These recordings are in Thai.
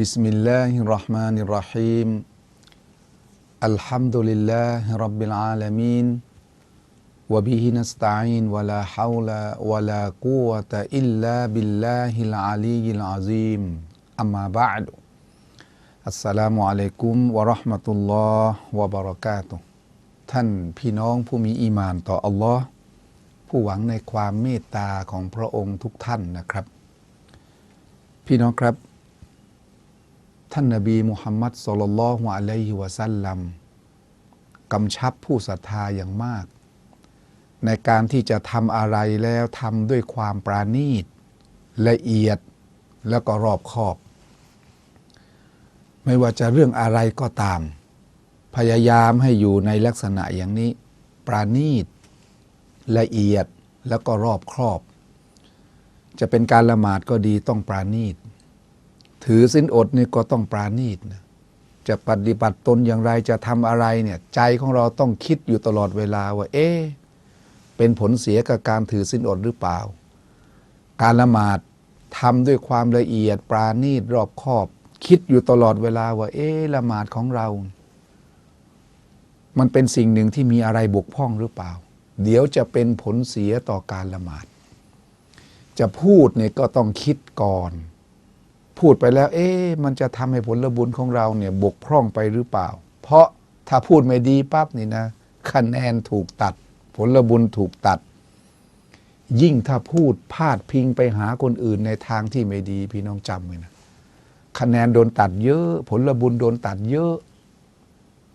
بسم الله الرحمن الرحيم الحمد لله رب العالمين وبه نستعين ولا حول ولا قوة إلا بالله العلي العظيم أما بعد السلام عليكم ورحمة الله وبركاته ท่านพี่น้องผู้มีอีหมานต่ออัลลอฮ์ผู้หวังในความเมตตาของพระองค์ทุกท่านนะครับ พี่น้องครับ ท่านนบีมุฮัมมัดสุลลัลฮุอะลัยฮิวะสัลลัมกำชับผู้ศรัทธาอย่างมาก ในการที่จะทำอะไรแล้วทำด้วยความปราณีต ละเอียดแล้วก็รอบคอบ ไม่ว่าจะเรื่องอะไรก็ตาม พยายามให้อยู่ในลักษณะอย่างนี้ ปราณีต ละเอียดแล้วก็รอบครอบ จะเป็นการละหมาดก็ดีต้องปราณีต ถือสินอดนี่ก็ต้องปราณีตนะจะปฏิบัติตนอย่างไรจะทำอะไรเนี่ยใจของเราต้องคิดอยู่ตลอดเวลาว่า เอ๊เป็นผลเสียกับการถือสินอดหรือเปล่า การละหมาดทำด้วยความละเอียดปราณีตรอบคอบ คิดอยู่ตลอดเวลาว่า เอ๊ละหมาดของเรา มันเป็นสิ่งหนึ่งที่มีอะไรบกพร่องหรือเปล่า เดี๋ยวจะเป็นผลเสียต่อการละหมาด จะพูดเนี่ยก็ต้องคิดก่อน พูดไปแล้ว เอ๊ะมันจะทำให้ผลบุญของเราเนี่ยบกพร่องไปหรือเปล่า เพราะถ้าพูดไม่ดีปั๊บนี่นะคะแนนถูกตัด ผลบุญถูกตัด ยิ่งถ้าพูดพาดพิงไปหาคนอื่นในทางที่ไม่ดี พี่น้องจำไว้นะคะแนนโดนตัดเยอะ ผลบุญโดนตัดเยอะ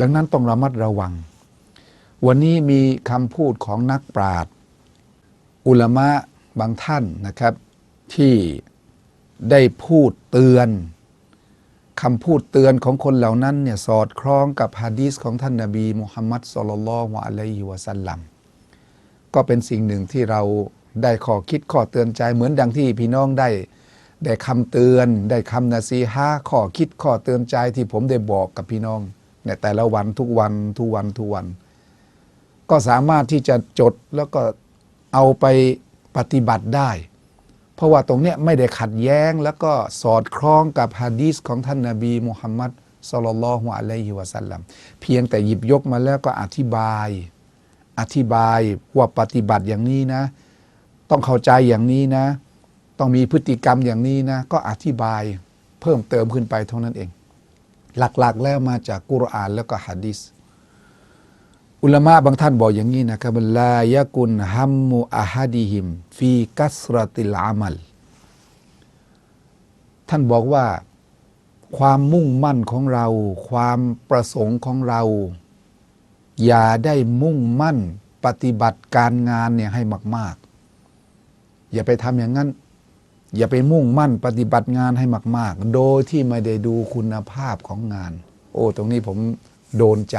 ดังนั้นต้องระมัดระวัง วันนี้มีคำพูดของนักปราชญ์อุลมะบางท่านนะครับ ที่ ได้พูดเตือนคำพูดเตือนของคนเหล่านั้นเนี่ยสอดคล้องกับฮะดีษของท่านนาบีมุฮัมมัดสุลลัลลอฮุอะลัยฮิวะสัลลัมก็เป็นสิ่งหนึ่งที่เราได้ข้อคิดข้อเตือนใจเหมือนดังที่พี่น้องได้ ได้คำเตือน ได้คำนาซีฮะข้อคิดข้อเตือนใจที่ผมได้บอกกับพี่น้องในแต่ละวันทุกวันทุกวันทุกวัน ก็สามารถที่จะจดแล้วก็เอาไปปฏิบัติได้ เพราะว่าตรงเนี้ยไม่ได้ขัดแย้ง แล้วก็สอดคล้องกับฮะดีษของท่านนาบีมุฮัมมัดสุลลัลฮุอะลัยฮิวะสัลลัมเพียงแต่หยิบยกมาแล้วก็อธิบาย อธิบายว่าปฏิบัติอย่างนี้นะ ต้องเข้าใจอย่างนี้นะ ต้องมีพฤติกรรมอย่างนี้นะ ก็อธิบายเพิ่มเติมขึ้นไปเท่านั้นเอง หลักๆแล้วมาจากกุรอานแล้วก็ฮะดีษ อุลามะบางท่านบอกอย่างนี้นะครับลายะกุนฮัมมุอาฮัดิฮิม ฟีกัสรติลอามัล ท่านบอกว่า ความมุ่งมั่นของเรา ความประสงค์ของเรา อย่าได้มุ่งมั่นปฏิบัติการงานเนี่ยให้มาก ๆ อย่าไปทำอย่างนั้น อย่าไปมุ่งมั่นปฏิบัติงานให้มาก ๆ โดยที่ไม่ได้ดูคุณภาพของงาน โอ้ ตรงนี้ผมโดนใจ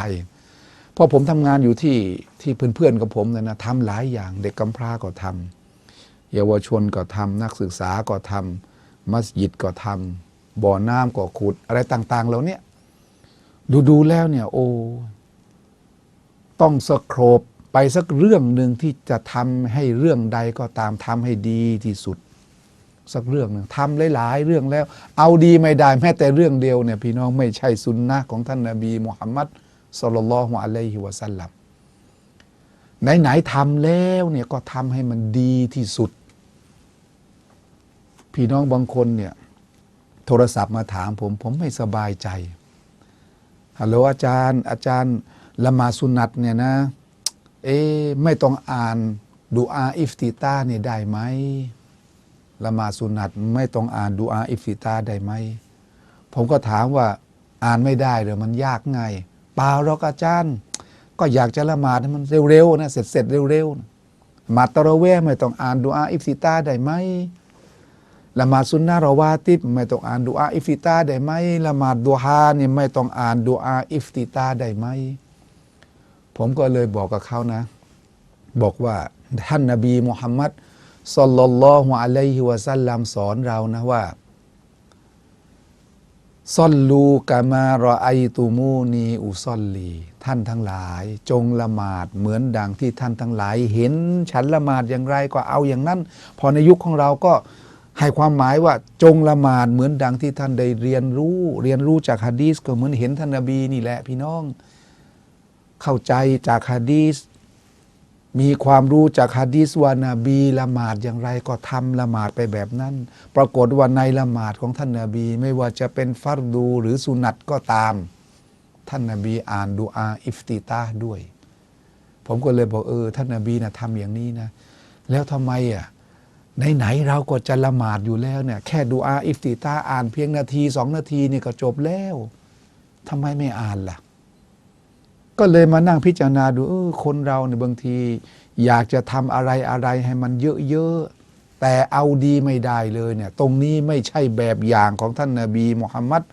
ราะผมทำงานอยู่ที่ที่เพื่อนๆกับผมเนี่ยนะทำหลายอย่างเด็กกำพร้าก็ทำเยาวชนก็ทำนักศึกษาก็ทำมัสยิดก็ทำบ่อน้ำก็ขุด อะไรต่างๆเหล่านี้ดูๆแล้วเนี่ยโอ้ต้องสโครบไปสักเรื่องหนึ่งที่จะทำให้เรื่องใดก็ตามทำให้ดีที่สุด สักเรื่องหนึ่งทำหลาย ๆ เรื่องแล้ว เอาดีไม่ได้แม้แต่เรื่องเดียวเนี่ยพี่น้องไม่ใช่สุนนะของท่านนาบีมุฮัมมัด สุลลัลลอฮุอะลัยฮิวะสัลลัมไหนๆทำแล้วเนี่ยก็ทำให้มันดีที่สุด พี่น้องบางคนเนี่ยโทรศัพท์มาถามผม ผมไม่สบายใจฮัลโหลอาจารย์ อาจารย์ละมาสุนัตเนี่ยนะ เอ๊ไม่ต้องอ่านดูอาอิฟติตาเนี่ยได้ไหมละมาสุนัตไม่ต้องอ่านดูอาอิฟติตาได้ไหมผมก็ถามว่าอ่านไม่ได้หรือมันยากไง เปล่าหรอกอาจารย์ ก็อยากจะละหมาดให้มันเร็วๆนะเสร็จๆเร็วๆนะมาตะระเวไม่ต้องอ่านดูอาอิฟติตาได้ไหมละหมาดซุนนะเราวาติบไม่ต้องอ่านดูอาอิฟติตาได้ไหมละหมาดดูฮาเนี่ยไม่ต้องอ่านดูอาอิฟติตาได้ไหมผมก็เลยบอกกับเขานะ บอกว่าท่านนบีมุฮัมมัดสลลัลลอฮุอะลัยฮิวะสัลลัมสอนเรานะว่า ซอลลูกามารอไอตูมูนีอุซอลลี ท่านทั้งหลาย จงละหมาดเหมือนดังที่ท่านทั้งหลาย เห็นฉันละหมาดอย่างไรก็เอาอย่างนั้น พอในยุคของเราก็ให้ความหมายว่าจงละหมาดเหมือนดังที่ท่านได้เรียนรู้ เรียนรู้จากฮะดีสก็เหมือนเห็นท่านนบีนี่แหละพี่น้อง เข้าใจจากฮะดีส มีความรู้จากฮะดีสวานาบีละหมาดอย่างไรก็ทำละหมาดไปแบบนั้น ปรากฏว่าในละหมาดของท่านนาบี ไม่ว่าจะเป็นฟัรดูหรือสุนัตก็ตาม ท่านนาบีอ่านดูอาอิฟติตาด้วย ผมก็เลยบอกเออ ท่านนาบีนะทำอย่างนี้นะ แล้วทำไมอะไหนๆเราก็จะละหมาดอยู่แล้วเนี่ยแค่ดูอาอิฟติตาอ่านเพียงนาทีสองนาทีนี่ก็จบแล้วทำไมไม่อ่านล่ะ ก็เลยมานั่งพิจารณาดูเออคนเราเนี่ยบางที อยากจะทำอะไรอะไรให้มันเยอะๆแต่เอาดีไม่ได้เลยเนี่ย ตรงนี้ไม่ใช่แบบอย่างของท่านนาบีมุฮัมมัด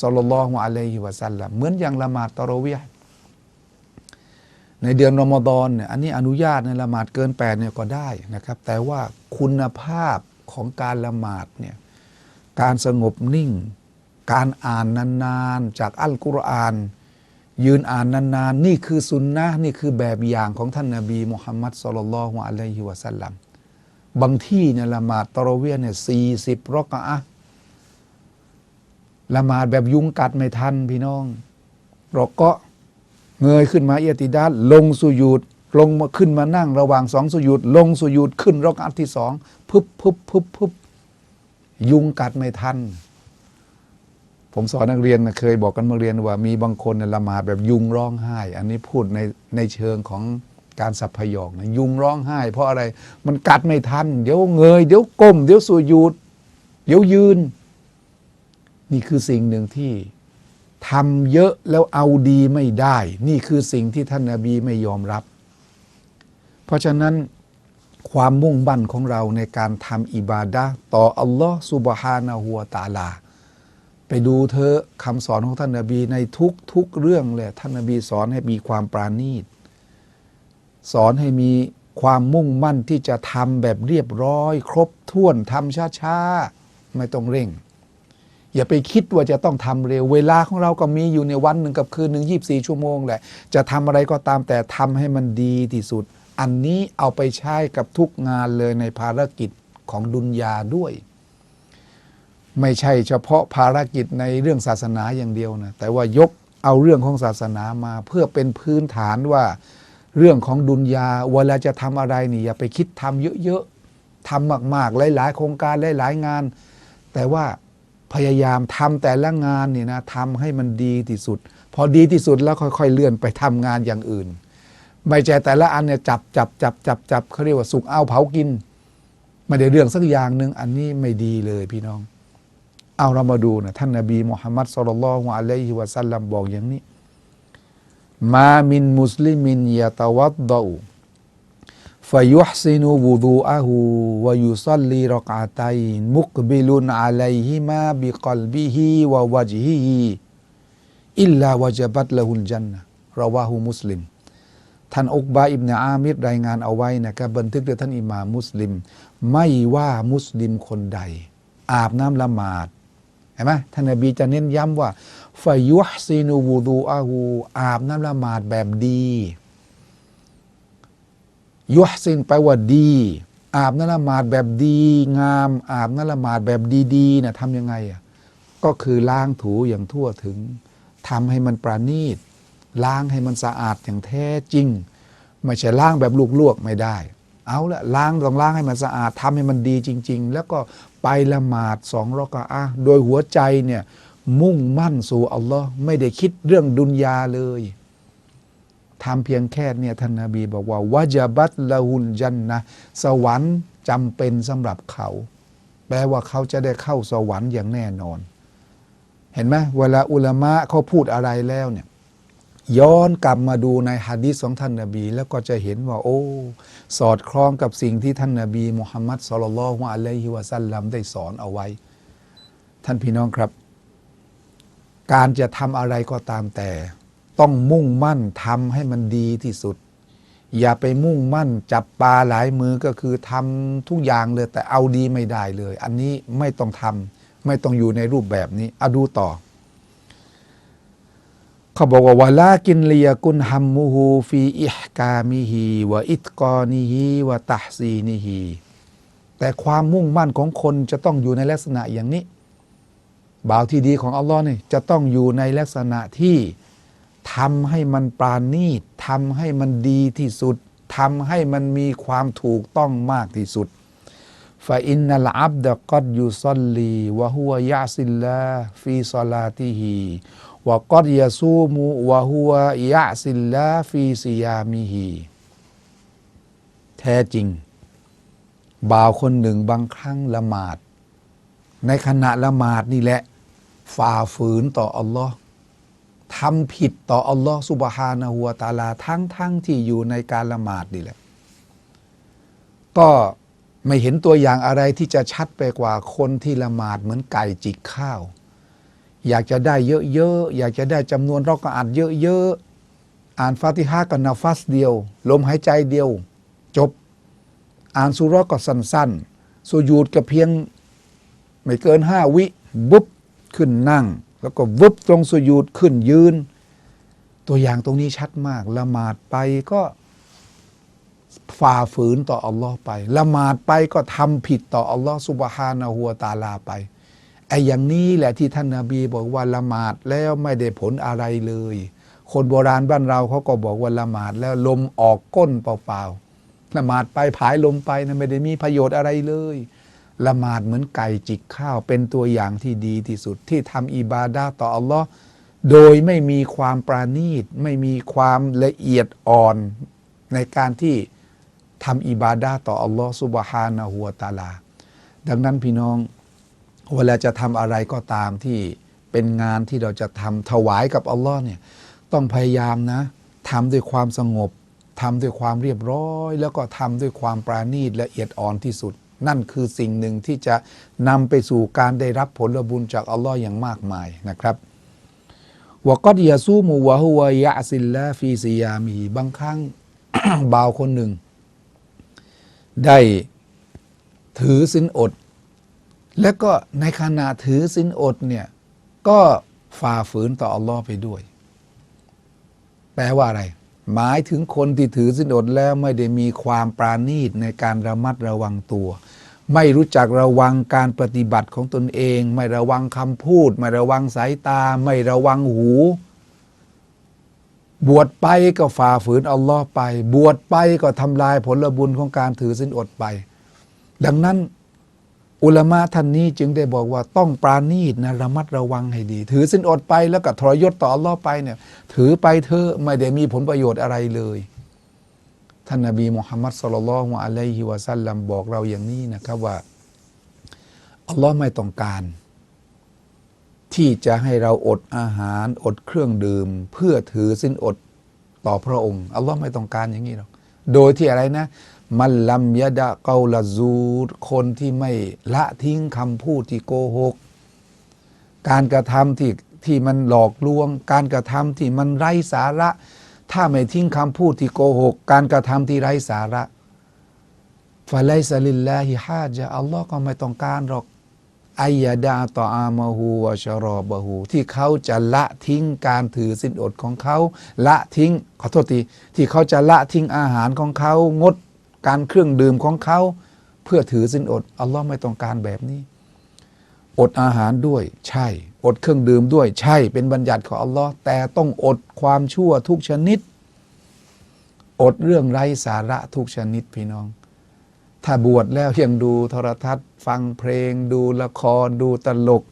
สลลัลลอฮุอะลัยฮิวะสัลลัมเหมือนอย่างละหมาดตะรเวียในเดือนรอมฎอนเนี่ยอันนี้อนุญาตในละหมาดเกินแปดเนี่ยก็ได้นะครับ แต่ว่าคุณภาพของการละหมาดเนี่ยการสงบนิ่ง การอ่านนานๆ จากอัลกุรอาน ยืนอ่านนานๆ นี่คือสุนนะนี่คือแบบอย่างของท่านนาบีมุฮัมมัดสุลลัลฮุอะลัยฮิวะสัลลัมบางที่เนี่ยละหมาดตะระเวียเนี่ยสี่สิบรอกะอะละหมาดแบบยุงกัดไม่ทันพี่น้องเราก็เงยขึ้นมาเอียติดาลลงสุญูดลงมาขึ้นมานั่งระหว่างสองสุญูดลงสุญูดขึ้นรอกะอะที่สองพึบพึบพึบพึบยุงกัดไม่ทัน ผมสอนนักเรียนเคยบอกกันมื่อเรียนว่ามีบางคนเนี่ยละหมาดแบบยุงร้องไห้ อันนี้พูดในในเชิงของการสัพพยองนะยุงร้องไห้ เพราะอะไรมันกัดไม่ทัน เดี๋ยวเงย เดี๋ยวก้ม เดี๋ยวสูญูดเดี๋ยวยืน นี่คือสิ่งหนึ่งที่ทำเยอะแล้วเอาดีไม่ได้ นี่คือสิ่งที่ท่านนาบีไม่ยอมรับ เพราะฉะนั้นความมุ่งมั่นของเราในการทำอิบาดะต่ออัลลอฮ์ซุบฮานะฮูวตาลา ไปดูเธอคำสอนของท่านนาบีในทุกทุกเรื่องเลยท่านนาบีสอนให้มีความปราณีต สอนให้มีความมุ่งมั่นที่จะทำแบบเรียบร้อย ครบถ้วนทำช้าๆ ไม่ต้องเร่ง อย่าไปคิดว่าจะต้องทำเร็ว เวลาของเราก็มีอยู่ในวันหนึ่งกับคืนหนึ่งยีบสี่ชั่วโมงแหละ จะทำอะไรก็ตามแต่ทำให้มันดีที่สุด อันนี้เอาไปใช้กับทุกงานเลยในภารกิจของดุนยาด้วย ไม่ใช่เฉพาะภารกิจในเรื่องศาสนาอย่างเดียวนะแต่ว่ายกเอาเรื่องของศาสนามา เพื่อเป็นพื้นฐานว่าเรื่องของดุนยาเวลาจะทำอะไรนี่อย่าไปคิดทำเยอะๆทำมากๆ หลายๆ โครงการหลายๆงาน แต่ว่าพยายามทำแต่ละงานนี่นะทำให้มันดีที่สุด พอดีที่สุดแล้วค่อยๆ เลื่อนไปทำงานอย่างอื่น ไม่ใช่แต่ละอันเนี่ยจับจับจับจับจับเขาเรียกว่าสุกเอาเผากินไม่ได้เรื่องสักอย่างหนึ่งอันนี้ไม่ดีเลยพี่น้อง เอาเรามาดูนะท่านนาบีมุฮัมมัดสุลลัลฮุอะลัยฮิวะสัลลัมบอกอย่างนี้ มามินมุสลิมินยะตะวัดดอูฟยุฮซินูวุดูอะฮูวะยุซัลลีรอกอาตัยนมุกบิลุนอะลัยฮิมาบิกลบิฮิวะวะจฮิฮิอิลลาวะจบัตละหุลจันนะราวาหูมุสลิมท่านอุกบาอิบเนอามิดรายงานเอาไว้นะครับบันทึกโดยท่านอิหม่ามมุสลิม ไม่ว่ามุสลิมคนใด อาบน้ำละหมาด ห็นไหมท่านนบีจะเน้นย้ำว่าฟายุฮซีนูวูดูอาหูอาบน้ำละหมาดแบบดียุฮซินแปลว่าดี อาบน้ำละหมาดแบบดี งาม อาบน้ำละหมาดแบบดีๆนะทำยังไงอะก็คือล้างถูอย่างทั่วถึงทำให้มันประณีต ล้างให้มันสะอาดอย่างแท้จริง ไม่ใช่ล้างแบบลวกๆไม่ได้ เอาละล้างต้องล้างให้มันสะอาดทำให้มันดีจริง ๆ แล้วก็ไปละหมาดสองรอกะอะโดยหัวใจเนี่ยมุ่งมั่นสู่อัลลอฮ์ไม่ได้คิดเรื่องดุนยาเลยทำเพียงแค่เนี่ยท่านนาบีบอกว่าวะจาบัตละหุนจันนะสวรรค์จำเป็นสำหรับเขา แปลว่าเขาจะได้เข้าสวรรค์อย่างแน่นอน เห็นไหมเวลาอุลามะเขาพูดอะไรแล้วเนี่ย ย้อนกลับมาดูในฮะดีษของท่านนาบี แล้วก็จะเห็นว่า โอ้ สอดคล้องกับสิ่งที่ท่านนาบีมุฮัมมัดสุลลัลฮุอะลัยฮิวะสัลลัมได้สอนเอาไว้ ท่านพี่น้องครับ การจะทำอะไรก็ตามแต่ ต้องมุ่งมั่นทำให้มันดีที่สุด อย่าไปมุ่งมั่นจับปลาหลายมือก็คือทำทุกอย่างเลยแต่เอาดีไม่ได้เลย อันนี้ไม่ต้องทำไม่ต้องอยู่ในรูปแบบนี้อาดูต่อ เขาบอกว่าวลากินเลียกุนฮัมมูฮูฟีอิฮกามิฮีวะอิตกอนิฮีวะตัซีนิฮีแต่ความมุ่งมั่นของคนจะต้องอยู่ในลักษณะอย่างนี้ บ่าวที่ดีของอัลลอฮ์นี่จะต้องอยู่ในลักษณะที่ทำให้มันปราณีตทำให้มันดีที่สุดทำให้มันมีความถูกต้องมากที่สุดฟาอินนัลอับดะกัดยุซัลลีวะฮุวยะซิลลาฟีซอลาติฮี วกัดยะซูมุวะฮุวยะซิลลาฟีซิยามิฮีแท้จริง บ่าวคนหนึ่งบางครั้งละหมาด ในขณะละหมาดนี่แหละ ฝ่าฝืนต่ออัลลอฮ์ทำผิดต่ออัลลอฮ์สุบฮานะฮูวตาลาทั้งทั้งที่อยู่ในการละหมาดนี่แหละ ก็ไม่เห็นตัวอย่างอะไรที่จะชัดไปกว่าคนที่ละหมาดเหมือนไก่จิกข้าว อยากจะได้เยอะๆ อยากจะได้จำนวนเราก็อ่านเยอะๆ อ่านฟาติฮะกับนาฟัสเดียว ลมหายใจเดียว จบ อ่านสุรก็สั้นๆ สุญูดก็เพียงไม่เกินห้าวิบุ๊บขึ้นนั่ง แล้วก็วุบตรงสุญูดขึ้นยืน ตัวอย่างตรงนี้ชัดมาก ละหมาดไปก็ฝ่าฝืนต่ออัลลอฮ์ไป ละหมาดไปก็ทำผิดต่ออัลลอฮ์สุบฮานะฮูวตาลาไป ไอ้อย่างนี้แหละที่ท่านนาบีบอกว่าละหมาดแล้วไม่ได้ผลอะไรเลย คนโบราณบ้านเราเขาก็บอกว่าละหมาดแล้วลมออกก้นเปล่าๆละหมาดไปผายลมไปนะไม่ได้มีประโยชน์อะไรเลยละหมาดเหมือนไก่จิกข้าวเป็นตัวอย่างที่ดีที่สุดที่ทำอิบาดาต่ออัลลอฮ์โดยไม่มีความปราณีต ไม่มีความละเอียดอ่อนในการที่ทำอิบาดาต่ออัลลอฮ์สุบฮานะฮูวตาลา ดังนั้นพี่น้อง เวลาจะทำอะไรก็ตามที่เป็นงานที่เราจะทำถวายกับอัลลอฮ์เนี่ยต้องพยายามนะทำด้วยความสงบทำด้วยความเรียบร้อย แล้วก็ทำด้วยความปราณีตละเอียดอ่อนที่สุด นั่นคือสิ่งหนึ่งที่จะนำไปสู่การได้รับผลบุญจากอัลลอฮ์อย่างมากมายนะครับวกอดยาซูมูวะฮุวะยะซิลลาฟีซิยามีบางครั้งบ่าวคนหนึ่ง ได้ถือสินอด และก็ในขณะถือสินอดเนี่ย ก็ฝ่าฝืนต่ออัลลอฮ์ไปด้วย แปลว่าอะไร หมายถึงคนที่ถือสินอดแล้วไม่ได้มีความปราณีตในการระมัดระวังตัว ไม่รู้จักระวังการปฏิบัติของตนเอง ไม่ระวังคำพูด ไม่ระวังสายตา ไม่ระวังหู บวชไปก็ฝ่าฝืนอัลลอฮ์ไป บวชไปก็ทำลายผลบุญของการถือสินอดไป ดังนั้น อุลามะท่านนี้จึงได้บอกว่าต้องปราณีตนะระมัดระวังให้ดี ถือสินอดไปแล้วก็ทรยศต่ออัลลอฮ์ไปเนี่ยถือไปเธอไม่ได้มีผลประโยชน์อะไรเลย ท่านนบีมุฮัมมัดสุลลัลฮุอะลัยฮิวะสัลลัมบอกเราอย่างนี้นะครับว่าอัลลอฮ์ไม่ต้องการ ที่จะให้เราอดอาหารอดเครื่องดื่ม เพื่อถือสินอดต่อพระองค์อัลลอฮ์ไม่ต้องการอย่างนี้หรอก โดยที่อะไรนะ มันลัมยะดะเกาลาซูดคนที่ไม่ละทิ้งคำพูดที่โกหก การกระทำที่ที่มันหลอกลวง การกระทำที่มันไร้สาระ ถ้าไม่ทิ้งคำพูดที่โกหก การกระทำที่ไร้สาระฟาไลซาลิลลาฮิฮาจะอัลลอฮ์ก็ไม่ต้องการหรอก อายาดาต่ออามาฮูวชรอบะฮูที่เขาจะละทิ้งการถือสินอดของเขาละทิ้งขอโทษทีที่เขาจะละทิ้งอาหารของเขางดการเครื่องดื่มของเขา เพื่อถือสินอดอัลลอฮ์ไม่ต้องการแบบนี้ อดอาหารด้วยใช่ อดเครื่องดื่มด้วยใช่เป็นบัญญัติของอัลลอฮ์แต่ต้องอดความชั่วทุกชนิด อดเรื่องไร้สาระทุกชนิดพี่น้อง ถ้าบวชแล้วยังดูโทรทัศน์ ฟังเพลง ดูละครดูตลก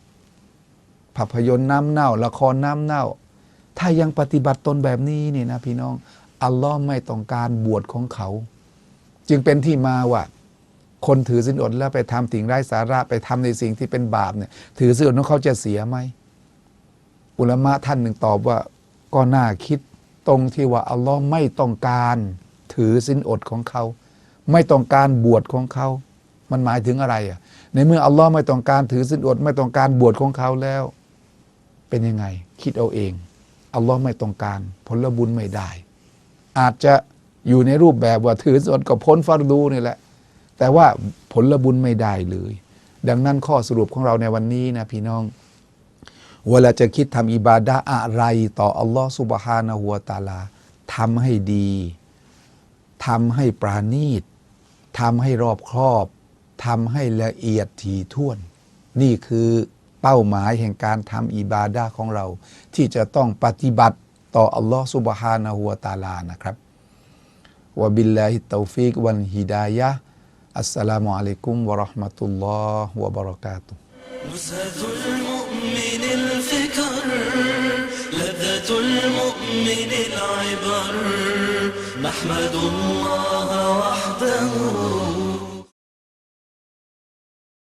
ภาพยนตร์น้ำเน่า ละครน้ำเน่า ถ้ายังปฏิบัติตนแบบนี้นี่นะพี่น้อง อัลลอฮ์ไม่ต้องการบวชของเขา จึงเป็นที่มาว่า คนถือสินอดแล้วไปทำสิ่งไร้สาระไปทำในสิ่งที่เป็นบาปเนี่ย ถือสินอดของเขาจะเสียไหมอุลมะท่านหนึ่งตอบว่าก็น่าคิดตรงที่ว่าอัลลอฮ์ไม่ต้องการถือสินอดของเขา ไม่ต้องการบวชของเขา มันหมายถึงอะไรอะ ในเมื่ออัลลอฮ์ไม่ต้องการถือสินอด ไม่ต้องการบวชของเขาแล้ว เป็นยังไง คิดเอาเอง อัลลอฮ์ไม่ต้องการ ผลบุญไม่ได้ อาจจะอยู่ในรูปแบบว่าถือสินอดกับพ้นฟารดูนี่แหละ แต่ว่าผลบุญไม่ได้เลย ดังนั้นข้อสรุปของเราในวันนี้นะพี่น้อง เวลาจะคิดทำอิบาดะอะไรต่ออัลลอฮ์สุบฮานะฮูวตาลาทำให้ดีทำให้ปราณีต ทำให้รอบครอบทำให้ละเอียดถี่ถ้วน นี่คือเป้าหมายแห่งการทำอิบาดะห์ของเรา ที่จะต้องปฏิบัติต่ออัลลอฮ์สุบฮานะฮูวะตะอาลานะครับวะบิลลาฮิตเตาฟิกวันฮิดายะห์อัสสลามุอะลัยกุมวะเราะห์มะตุลลอฮ์วะบะเราะกาตุฮ์ نزهة المؤمن الفكر لذة المؤمن العبر نحمد الله وحده aldın